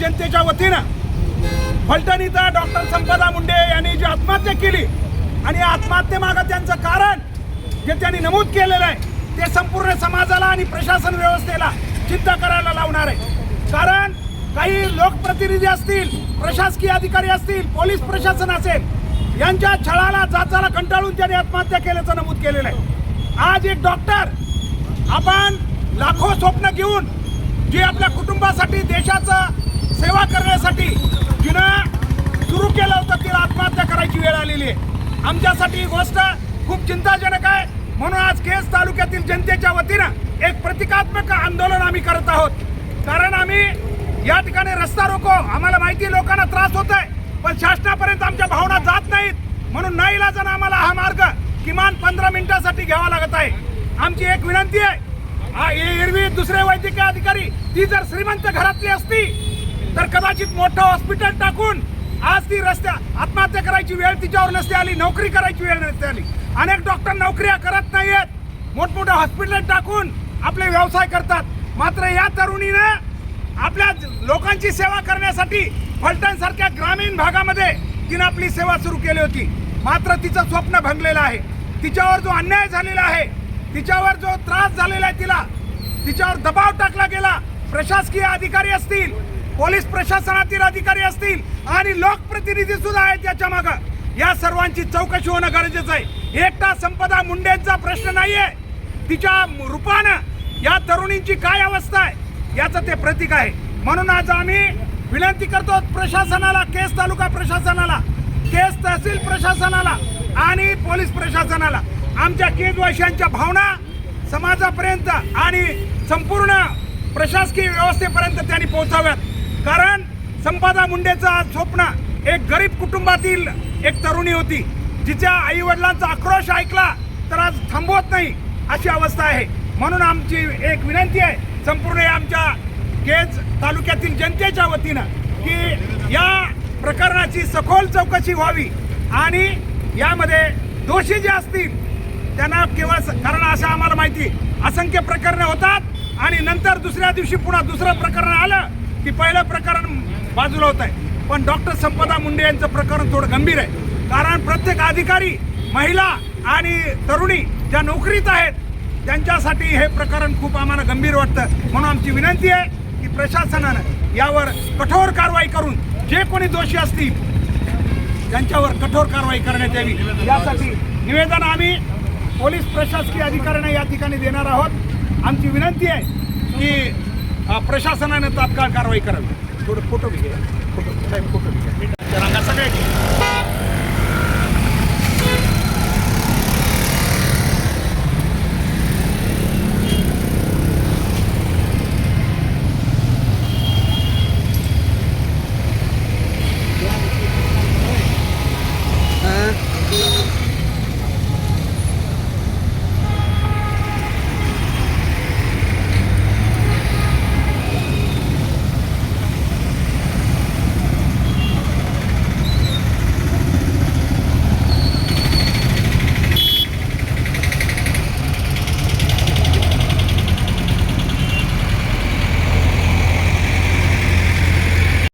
जनतेच्या वतीनं फलटणीचा डॉक्टर संपदा मुंडे यांनी जी आत्महत्या केली आणि आत्महत्येमागं त्यांचं कारण जे त्यांनी नमूद केलेलं आहे ते संपूर्ण समाजाला आणि प्रशासन व्यवस्थेला चिंता करायला लावणार आहे. कारण काही लोकप्रतिनिधी असतील प्रशासकीय अधिकारी असतील पोलीस प्रशासन असेल यांच्या छळाला जाचाला कंटाळून त्यांनी आत्महत्या केल्याचं नमूद केलेलं आहे. आज एक डॉक्टर आपण लाखो स्वप्न घेऊन जे आपल्या कुटुंबासाठी देशाचं सेवा करण्यासाठी जिनं सुरू केलं होतं तिला आत्महत्या करायची वेळ आलेली आहे. आमच्यासाठी ही गोष्ट खूप चिंताजनक आहे. म्हणून आज केस तालुक्यातील जनतेच्या वतीनं एक प्रतिकात्मक आंदोलन आम्ही करत आहोत. कारण आम्ही या ठिकाणी रस्ता रोको आम्हाला माहिती लोकांना त्रास होत आहे पण शासनापर्यंत आमच्या भावना जात नाहीत. म्हणून नाही लाजन आम्हाला हा मार्ग किमान पंधरा मिनिटासाठी घ्यावा लागत आहे. आमची एक विनंती आहे एरवी दुसरे वैद्यकीय अधिकारी ती जर श्रीमंत घरातली असती तर कदाचित मोठं हॉस्पिटल टाकून आज ती रस्त्या आत्महत्या करायची वेळ तिच्यावर नसते आली नोकरी करायची वेळ नसते आली. अनेक डॉक्टर नोकऱ्या करत नाहीयेत. मोठमोठे हॉस्पिटल टाकून आपले व्यवसाय करतात. मात्र या तरुणीनं आपल्या लोकांची सेवा करण्यासाठी फलटण सारख्या ग्रामीण भागामध्ये तिनं आपली सेवा सुरू केली होती. मात्र तिचं स्वप्न भंगलेलं आहे. तिच्यावर जो अन्याय झालेला आहे तिच्यावर जो त्रास झालेला आहे तिला तिच्यावर दबाव टाकला गेला. प्रशासकीय अधिकारी असतील पोलीस प्रशासनातील अधिकारी असतील आणि लोकप्रतिनिधी सुद्धा आहेत याच्या मागं. या सर्वांची चौकशी होणं गरजेचं आहे. एकटा संपदा मुंडेंचा प्रश्न नाहीये. तिच्या रूपानं या तरुणींची काय अवस्था आहे याचं ते प्रतीक आहे. म्हणून आज आम्ही विनंती करतो प्रशासनाला केस तालुका प्रशासनाला केस तहसील प्रशासनाला आणि पोलीस प्रशासनाला आमच्या केजवाशांच्या भावना समाजापर्यंत आणि संपूर्ण प्रशासकीय व्यवस्थेपर्यंत त्यांनी पोहोचाव्यात. कारण संपादा मुंडेचं आज स्वप्न एक गरीब कुटुंबातील एक तरुणी होती जिच्या आई वडिलांचा आक्रोश ऐकला तर आज थांबवत नाही अशी अवस्था आहे. म्हणून आमची एक विनंती आहे संपूर्ण आमच्या केज तालुक्यातील जनतेच्या वतीनं की या प्रकरणाची सखोल चौकशी व्हावी आणि यामध्ये दोषी जे असतील त्यांना केवळ स- कारण असं आम्हाला माहिती असंख्य प्रकरणं होतात आणि नंतर दुसऱ्या दिवशी पुन्हा दुसरं प्रकरण आलं की पहिलं प्रकरण बाजूला होत आहे पण डॉक्टर संपदा मुंडे यांचं प्रकरण थोडं गंभीर आहे. कारण प्रत्येक अधिकारी महिला आणि तरुणी ज्या नोकरीत आहेत त्यांच्यासाठी हे प्रकरण खूप आम्हाला गंभीर वाटतं. म्हणून आमची विनंती आहे की प्रशासनानं यावर कठोर कारवाई करून जे कोणी दोषी असतील त्यांच्यावर कठोर कारवाई करण्यात यावी. यासाठी निवेदन आम्ही पोलीस प्रशासकीय अधिकाऱ्यांना या ठिकाणी देणार आहोत. आमची विनंती आहे की प्रशासनाने तात्काळ कारवाई करावी. थोडं फोटो घे फोटो.